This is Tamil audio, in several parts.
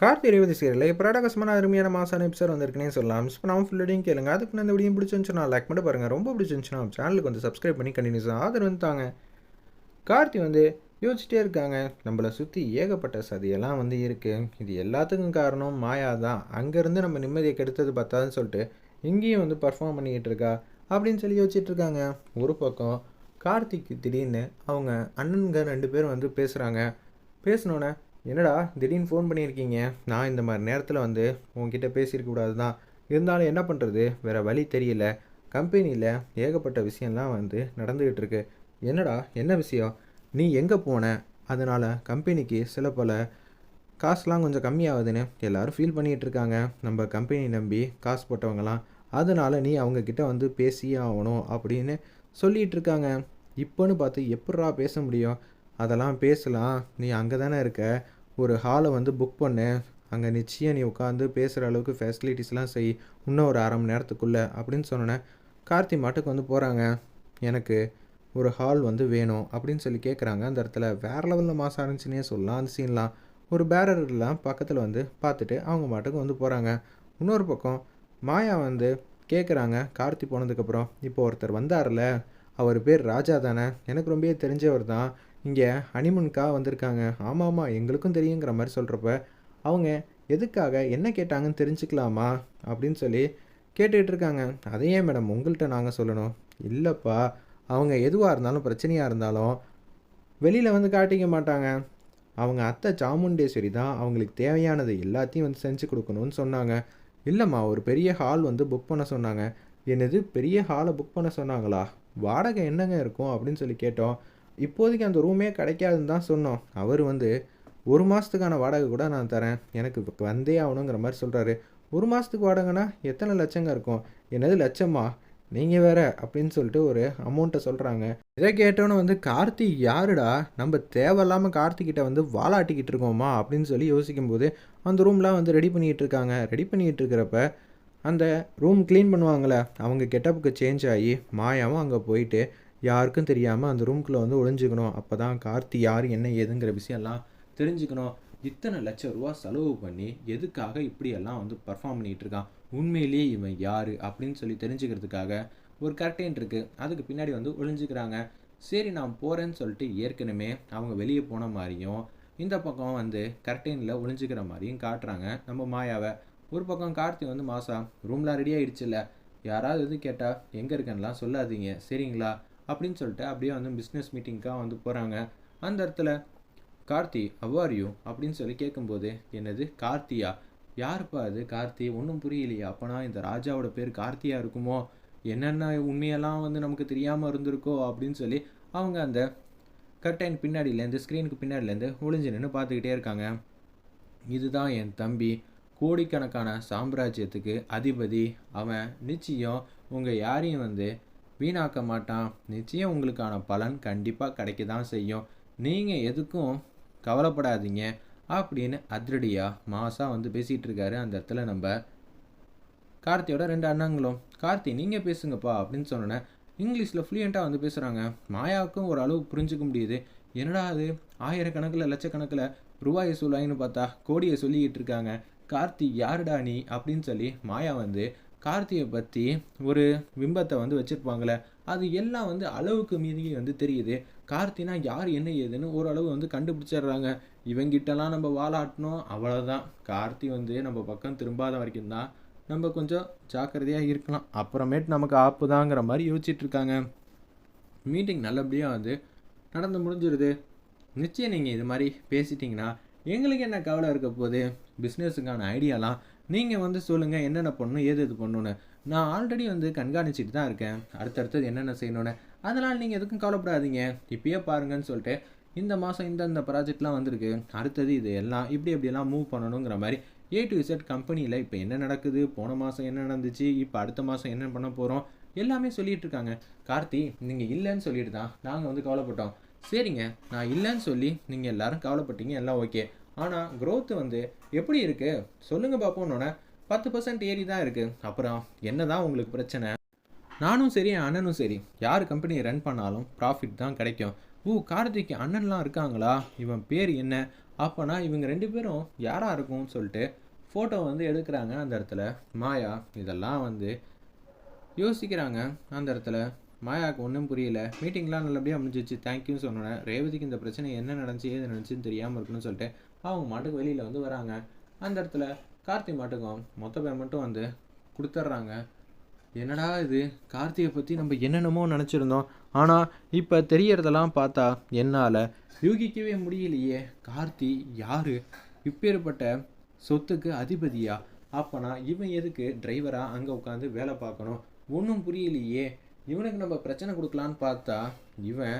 கார்த்தி இருபது சீரியல் இப்போ ராடகசமான அருமையான மாசான எபிசோட் வந்திருக்குனே சொல்லலாம். மிஸ் பண்ணாமல் ஃபுல்லடியும் கேளுங்க. அதுக்கு நான் இந்த வீடியோ பிடிச்சிருந்துச்சுன்னா லைக் மட்டும் பாருங்கள் ரொம்ப பிடிச்சிருந்துச்சுன்னா சேனலுக்கு வந்து சப்ஸ்கிரைப் பண்ணி கண்டினியூஸாக ஆதரவு வந்து தாங்க. கார்த்தி வந்து யோசிச்சிட்டே இருக்காங்க. நம்மளை சுற்றி ஏகப்பட்ட சதியெல்லாம் வந்து இருக்குது இது எல்லாத்துக்கும் காரணம் மாயா தான். அங்கேருந்து நம்ம நிம்மதியை கெடுத்தது பார்த்தாதுன்னு சொல்லிட்டு இங்கேயும் வந்து பர்ஃபார்ம் பண்ணிக்கிட்டு இருக்கா அப்படின்னு சொல்லி யோசிச்சுட்டு இருக்காங்க. ஒரு பக்கம் கார்த்திக்கு திடீர்னு அவங்க அண்ணனுங்க ரெண்டு பேரும் வந்து பேசுகிறாங்க பேசினோன்னே என்னடா திடீர்னு ஃபோன் பண்ணியிருக்கீங்க? நான் இந்த மாதிரி நேரத்தில் வந்து உங்ககிட்ட பேசியிருக்க கூடாது தான் இருந்தாலும் என்ன பண்ணுறது வேறு வழி தெரியல. கம்பெனியில் ஏகப்பட்ட விஷயம்லாம் வந்து நடந்துக்கிட்டு இருக்கு. என்னடா என்ன விஷயம்? நீ எங்கே போன? அதனால் கம்பெனிக்கு சில பல காசுலாம் கொஞ்சம் கம்மியாகுதுன்னு எல்லோரும் ஃபீல் பண்ணிகிட்டு இருக்காங்க. நம்ம கம்பெனி நம்பி காசு போட்டவங்களாம் அதனால் நீ அவங்கக்கிட்ட வந்து பேசியே ஆகணும் அப்படின்னு சொல்லிகிட்டு இருக்காங்க. இப்போன்னு பார்த்து எப்பட்றா பேச முடியும்? அதெல்லாம் பேசலாம். நீ அங்கே தானே இருக்க? ஒரு ஹாலை வந்து புக் பண்ணு. அங்கே நிச்சயம் நீ உட்காந்து பேசுகிற அளவுக்கு ஃபெசிலிட்டிஸ்லாம் செய். இன்னும் ஒரு அரை மணி நேரத்துக்குள்ளே அப்படின்னு சொன்னேன் கார்த்தி மாட்டுக்கு வந்து போகிறாங்க எனக்கு ஒரு ஹால் வந்து வேணும் அப்படின்னு சொல்லி கேட்குறாங்க அந்த இடத்துல வேறு லெவலில் மாசம் இருந்துச்சுன்னே சொல்லலாம். அந்த சீன்லாம் ஒரு பேரர்லாம் பக்கத்தில் வந்து பார்த்துட்டு அவங்க மாட்டுக்கு வந்து போகிறாங்க இன்னொரு பக்கம் மாயா வந்து கேட்குறாங்க கார்த்தி போனதுக்கப்புறம் இப்போ ஒருத்தர் வந்தார்ல? அவர் பேர் ராஜா தானே? எனக்கு ரொம்பவே தெரிஞ்சவர் தான் இங்கே ஹனிமூனுக்காக வந்திருக்காங்க. ஆமாம் ஆமாம் எங்களுக்கும் தெரியுங்கிற மாதிரி சொல்கிறப்ப அவங்க எதுக்காக என்ன கேட்டாங்கன்னு தெரிஞ்சுக்கலாமா? அப்படின்னு சொல்லி கேட்டுக்கிட்டு இருக்காங்க. அதையே மேடம் உங்கள்கிட்ட நாங்கள் சொல்லணும்? இல்லைப்பா அவங்க எதுவாக இருந்தாலும் பிரச்சனையாக இருந்தாலும் வெளியில் வந்து காட்டிக்க மாட்டாங்க. அவங்க அத்தை சாமுண்டேஸ்வரி தான் அவங்களுக்கு தேவையானது எல்லாத்தையும் வந்து செஞ்சு கொடுக்கணும்னு சொன்னாங்க. இல்லைம்மா ஒரு பெரிய ஹால் வந்து புக் பண்ண சொன்னாங்க. என்னது பெரிய ஹாலை புக் பண்ண சொன்னாங்களா? வாடகை என்னங்க இருக்கும் அப்படின்னு சொல்லி கேட்டோம். இப்போதைக்கு அந்த ரூமே கிடைக்காதுன்னு தான் சொன்னோம். அவர் வந்து ஒரு மாதத்துக்கான வாடகை கூட நான் தரேன். எனக்கு வந்தே ஆகணுங்கிற மாதிரி சொல்கிறாரு ஒரு மாதத்துக்கு வாடகைனா எத்தனை லட்சங்க இருக்கும்? என்னது லட்சமா? நீங்கள் வேற அப்படின்னு சொல்லிட்டு ஒரு அமௌண்ட்டை சொல்கிறாங்க இதை கேட்டோன்னே வந்து கார்த்தி யாருடா? நம்ம தேவையில்லாமல் கார்த்திகிட்ட வந்து வாலாட்டிக்கிட்டு இருக்கோமா? அப்படின்னு சொல்லி யோசிக்கும்போது அந்த ரூம்லாம் வந்து ரெடி பண்ணிகிட்டு இருக்காங்க. ரெடி பண்ணிகிட்டு இருக்கிறப்ப அந்த ரூம் க்ளீன் பண்ணுவாங்களே அவங்க கெட்டப்புக்கு சேஞ்ச் ஆகி மாயாவும் அங்கே போயிட்டு யாருக்கும் தெரியாமல் அந்த ரூம்குள்ளே வந்து ஒளிஞ்சுக்கணும். அப்போ தான் கார்த்தி யார் என்ன ஏதுங்கிற விஷயம்லாம் தெரிஞ்சுக்கணும். இத்தனை லட்சம் ரூபா செலவு பண்ணி எதுக்காக இப்படியெல்லாம் வந்து பர்ஃபார்ம் பண்ணிகிட்டு இருக்கான்? உண்மையிலேயே இவன் யார் அப்படின்னு சொல்லி தெரிஞ்சுக்கிறதுக்காக ஒரு கரெக்டேன் இருக்குது அதுக்கு பின்னாடி வந்து ஒழிஞ்சுக்கிறாங்க சரி நான் போகிறேன்னு சொல்லிட்டு ஏற்கனவே அவங்க வெளியே போன மாதிரியும் இந்த பக்கம் வந்து கர்டைனில் ஒளிஞ்சுக்கிற மாதிரியும் காட்டுறாங்க. நம்ம மாயாவை. ஒரு பக்கம் கார்த்தி வந்து மாசா ரூம்லாம் ரெடி ஆகிடுச்சுல்ல யாராவது இது கேட்டால் எங்கே இருக்கேன்லாம் சொல்லாதீங்க. சரிங்களா? அப்படின்னு சொல்லிட்டு அப்படியே வந்து பிஸ்னஸ் மீட்டிங்க்காக வந்து போகிறாங்க அந்த இடத்துல கார்த்தி அவ்வார் யூ அப்படின்னு சொல்லி கேட்கும்போது என்னது கார்த்தியா? யாருப்பா அது கார்த்தி? ஒன்றும் புரியலையா. அப்போனா இந்த ராஜாவோட பேர் கார்த்தியா இருக்குமோ? என்னென்ன உண்மையெல்லாம் வந்து நமக்கு தெரியாமல் இருந்திருக்கோ? அப்படின்னு சொல்லி அவங்க அந்த கர்டைன் பின்னாடியிலேருந்து ஸ்க்ரீனுக்கு பின்னாடிலேருந்து ஒளிஞ்சு நின்று பார்த்துக்கிட்டே இருக்காங்க. இதுதான் என் தம்பி. கோடிக்கணக்கான சாம்ராஜ்யத்துக்கு அதிபதி. அவன் நிச்சயம் உங்கள் யாரையும் வந்து வீணாக்க மாட்டான் நிச்சயம் உங்களுக்கான பலன் கண்டிப்பாக கிடைக்க தான் செய்யும். நீங்கள் எதுக்கும் கவலைப்படாதீங்க அப்படின்னு அதிரடியாக மாசா வந்து பேசிகிட்டு இருக்காரு அந்த இடத்துல நம்ம கார்த்தியோட ரெண்டு அண்ணங்களும் கார்த்தி நீங்கள் பேசுங்கப்பா அப்படின்னு சொன்னோன்னே இங்கிலீஷில் ஃப்ளூயண்ட்டாக வந்து பேசுகிறாங்க மாயாவுக்கும் ஒரு அளவு புரிஞ்சுக்க முடியுது. என்னடா அது? ஆயிரக்கணக்கில் லட்சக்கணக்கில் ரூபாயை சொல்லாயின்னு பார்த்தா கோடியை சொல்லிக்கிட்டு இருக்காங்க கார்த்தி யாருடா நீ? அப்படின்னு சொல்லி மாயா வந்து கார்த்தியை பற்றி ஒரு பிம்பத்தை வந்து வச்சுருப்பாங்களே அது எல்லாம் வந்து அளவுக்கு மீறி வந்து தெரியுது. கார்த்தினா யார் என்ன ஏதுன்னு ஓரளவு வந்து கண்டுபிடிச்சிடுறாங்க. இவங்கிட்டலாம் நம்ம வாழாட்டணும் அவ்வளோதான் கார்த்தி வந்து நம்ம பக்கம் திரும்பாத வரைக்கும் தான் நம்ம கொஞ்சம் ஜாக்கிரதையாக இருக்கலாம். அப்புறமேட்டு நமக்கு ஆப்பு தாங்கிற மாதிரி யோசிச்சுட்டு இருக்காங்க. மீட்டிங் நல்லபடியாக வந்து நடந்து முடிஞ்சிருது. நிச்சயம் நீங்கள் இது மாதிரி பேசிட்டிங்கன்னா எங்களுக்கு என்ன கவலை இருக்க போகுது? பிஸ்னஸுக்கான ஐடியாலாம் நீங்கள் வந்து சொல்லுங்கள் என்னென்ன பண்ணணும் ஏது இது பண்ணணுன்னு நான் ஆல்ரெடி வந்து கண்காணிச்சிட்டு தான் இருக்கேன். அடுத்தடுத்தது என்னென்ன செய்யணும்னு. அதனால் நீங்கள் எதுக்கும் கவலைப்படாதீங்க. இப்பயே பாருங்கன்னு சொல்லிட்டு இந்த மாதம் இந்த இந்த ப்ராஜெக்ட்லாம் வந்திருக்கு. அடுத்தது இது எல்லாம் இப்படி எப்படியெல்லாம் மூவ் பண்ணணுங்கிற மாதிரி ஏ டு இசட் கம்பெனியில் இப்போ என்ன நடக்குது போன மாதம் என்ன நடந்துச்சு இப்போ அடுத்த மாதம் என்ன பண்ண போகிறோம் எல்லாமே சொல்லிட்டு இருக்காங்க. கார்த்தி நீங்கள் இல்லைன்னு சொல்லிட்டு தான் நாங்கள் வந்து கவலைப்பட்டோம். சரிங்க நான் இல்லைன்னு சொல்லி நீங்கள் எல்லாரும் கவலைப்பட்டீங்க எல்லாம் ஓகே ஆனால் க்ரோத் வந்து எப்படி இருக்குது சொல்லுங்கள் பார்ப்போன்னொன்னே பத்து பர்சன்ட் ஏறி தான் இருக்குது அப்புறம் என்ன தான் உங்களுக்கு பிரச்சனை? நானும் சரி என் அண்ணனும் சரி. யார் கம்பெனியை ரன் பண்ணாலும் ப்ராஃபிட் தான் கிடைக்கும். ஓ கார்த்திக் அண்ணன்லாம் இருக்காங்களா? இவன் பேர் என்ன? அப்போனா இவங்க ரெண்டு பேரும் யாராக இருக்கும்னு சொல்லிட்டு ஃபோட்டோ வந்து எடுக்கிறாங்க அந்த இடத்துல. மாயா இதெல்லாம் வந்து யோசிக்கிறாங்க அந்த இடத்துல. மாயாவுக்கு ஒன்றும் புரியல. மீட்டிங்லாம் நல்லபடியாக முடிஞ்சிச்சு. தேங்க்யூன்னு சொன்னோன்னே ரேவதிக்கு இந்த பிரச்சனை என்ன நடந்துச்சு ஏது நடந்துச்சுன்னு தெரியாமல் இருக்குன்னு சொல்லிட்டு அவங்க மாட்டுக்கு வெளியில் வந்து வராங்க. அந்த இடத்துல கார்த்தி மாட்டுக்கும் மொத்த பேமெண்ட்டும் வந்து கொடுத்துட்றாங்க என்னடா இது? கார்த்தியை பற்றி நம்ம என்னென்னமோ நினச்சிருந்தோம். ஆனால் இப்போ தெரியறதெல்லாம் பார்த்தா என்னால் யூகிக்கவே முடியலையே. கார்த்தி யார்? இப்பேற்பட்ட சொத்துக்கு அதிபதியா? அப்போனா இவன் எதுக்கு டிரைவராக அங்கே உட்காந்து வேலை பார்க்கணும்? ஒன்றும் புரியலையே. இவனுக்கு நம்ம பிரச்சனை கொடுக்கலான்னு பார்த்தா இவன்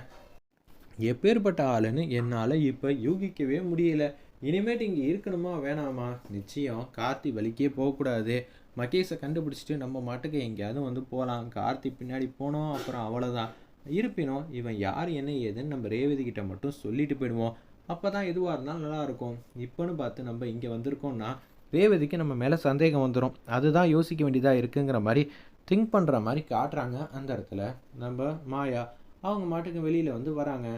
எப்பேற்பட்ட ஆளுன்னு என்னால் இப்போ யூகிக்கவே முடியல. இனிமேட்டு இங்கே இருக்கணுமா வேணாமா? நிச்சயம். கார்த்தி வலிக்கே போகக்கூடாது. மகேஷை கண்டுபிடிச்சிட்டு நம்ம மாட்டுக்கு எங்கேயாவது வந்து போகலாம் கார்த்தி பின்னாடி போனோம் அப்புறம் அவ்வளோதான் இருப்பினும் இவன் யார் என்ன ஏதுன்னு நம்ம ரேவதி கிட்ட மட்டும் சொல்லிட்டு போயிடுவோம். அப்போ தான் எதுவாக இருந்தாலும் நல்லாயிருக்கும் இப்போன்னு பார்த்து நம்ம இங்கே வந்திருக்கோம்னா ரேவதிக்கு நம்ம மேலே சந்தேகம் வந்துடும் அதுதான் யோசிக்க வேண்டியதாக இருக்குங்கிற மாதிரி திங்க் பண்ணுற மாதிரி காட்டுறாங்க அந்த இடத்துல. நம்ம மாயா அவங்க மாட்டுக்கு வெளியில் வந்து வராங்க.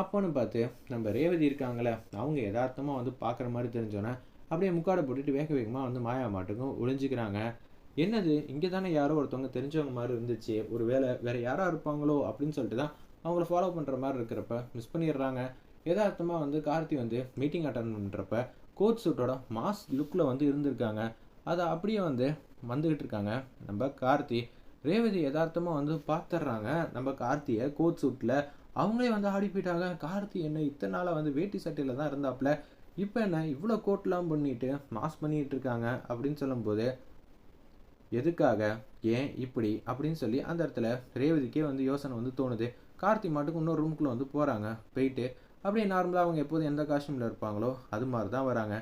அப்போன்னு பார்த்து நம்ம ரேவதி இருக்காங்களே அவங்க யதார்த்தமாக வந்து பார்க்குற மாதிரி தெரிஞ்சோன்னே அப்படியே முக்காடை போட்டுட்டு வேக வேகமாக வந்து மாயா மாட்டுக்கும் ஒளிஞ்சிக்கிறாங்க. என்னது இங்கே தானே யாரோ ஒருத்தவங்க தெரிஞ்சவங்க மாதிரி இருந்துச்சு ஒரு வேலை வேறு யாராக இருப்பாங்களோ அப்படின்னு சொல்லிட்டு தான் அவங்கள ஃபாலோ பண்ணுற மாதிரி இருக்கிறப்ப மிஸ் பண்ணிடுறாங்க. எதார்த்தமாக வந்து கார்த்தி வந்து மீட்டிங் அட்டன் பண்ணுறப்ப கோட் சூட்டோட மாஸ் லுக்கில் வந்து இருந்திருக்காங்க. அதை அப்படியே வந்து வந்துக்கிட்டு இருக்காங்க. நம்ம கார்த்தி ரேவதி யதார்த்தமாக வந்து பார்த்துட்றாங்க. நம்ம கார்த்தியை கோட் சூட்டில் அவங்களே வந்து ஆடி போயிட்டாங்க கார்த்தி என்ன இத்தனை நாளாக வந்து வேட்டி சட்டையில் தான் இருந்தாப்புல இப்போ என்ன இவ்வளோ கோட்லாம் பண்ணிட்டு மாஸ் பண்ணிட்டு இருக்காங்க அப்படின்னு சொல்லும்போது எதுக்காக? ஏன் இப்படி? அப்படின்னு சொல்லி அந்த இடத்துல ரேவதிக்கே வந்து யோசனை வந்து தோணுது. கார்த்தி மாட்டுக்கு இன்னொரு ரூம்குள்ளே வந்து போகிறாங்க போயிட்டு அப்படியே நார்மலாக அவங்க எப்போதும் எந்த காஸ்டியூமில் இருப்பாங்களோ அது மாதிரி தான் வராங்க.